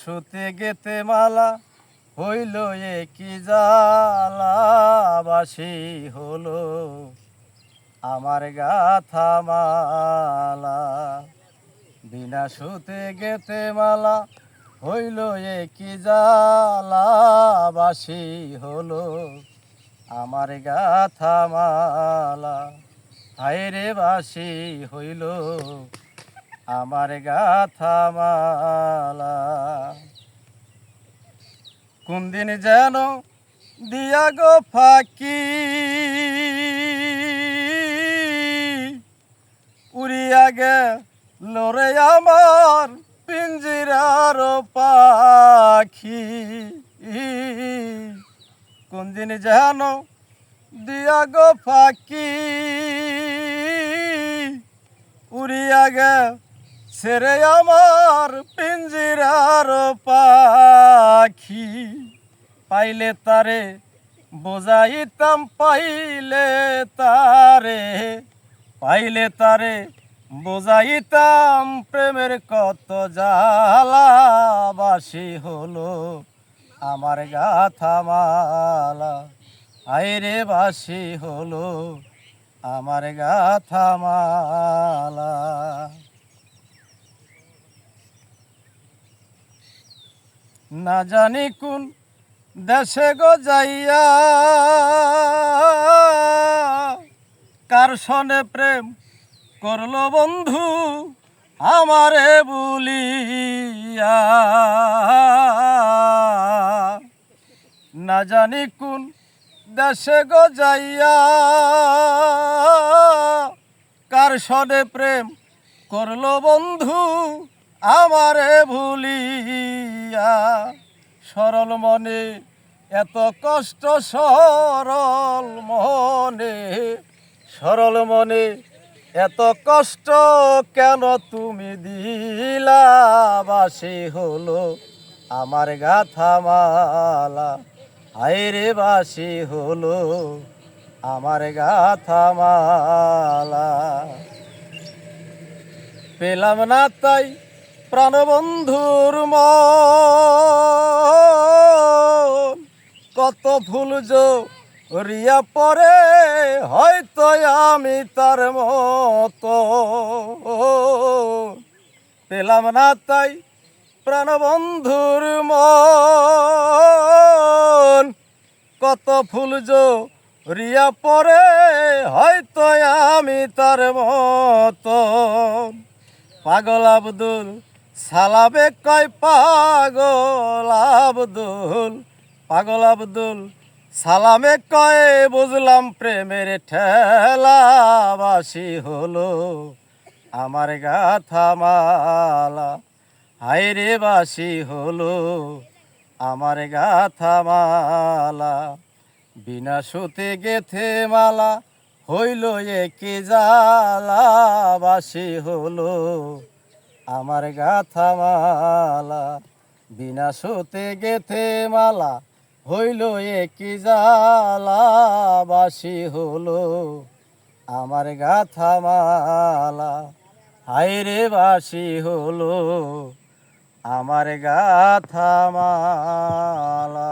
সুতে গেতে মালা, হইল এ কি জালা বাসি হলো। আমার গাথা মালা, বিনা সুতে গেতে মালা, হইল এ কি জালা বাসি হলো। আমার গাথা মালা, হায়রে বাসি হইল। আমার গাথা মালা। কোন দিন যেন দিয়া গো ফাঁকি, উড়িয়া গে লরে আমার পিঞ্জিরার পাখি। কোন দিন যেন দিয়া গো ফাঁকি, উড়িয়া গে সেরে আমার পিঞ্জিরার পাখি। পাইলে তারে, বোঝাইতাম পাইলে তারে। পাইলে তারে, বোঝাইতাম প্রেমের কত জ্বালাবাসি হলো। আমার গাথা মালা, আইরে বাসি হলো। আমার গাথা মালা। না জানি কোন দেশে গো যাইয়া। কার সনে প্রেম করল বন্ধু আমারে বলিয়া। না জানি কোন দেশে গো যাইয়া। কার সনে প্রেম করল বন্ধু আমারে ভুলিয়া সরল মনে, এত কষ্ট সরল মনে সরল মনে, এত কষ্ট কেন তুমি দিলা? বাসি হলো আমার গাথা মালা, আইরে বাসি হলো আমার গাথা মালা। পেলাম না তাই প্রাণবন্ধুর মন কত ফুল রিয়া পরে হয়তো আমি তার মতো। পেলাম না তাই প্রাণবন্ধুর মন। কত ফুল রিয়া পরে হয়তো আমি তার মতন পাগল আব্দুল সালাবে কয় পাগল আব্দুল পাগল আব্দুল। সালামে কয়, বুঝলাম প্রেমের ঠেলাবাসি হলো। আমার গাথা মালা, হায়রে বাসি হলো। আমার গাথা মালা, বিনা সুতে গেথে মালা, হইল একে জালা বাসি হলো। আমার গাথা মালা বিনা সুতে গেথে মালা, হইল একি জালা বাসি হলো আমার গাথা মালা হায়রে বাসি হলো আমার গাথা মালা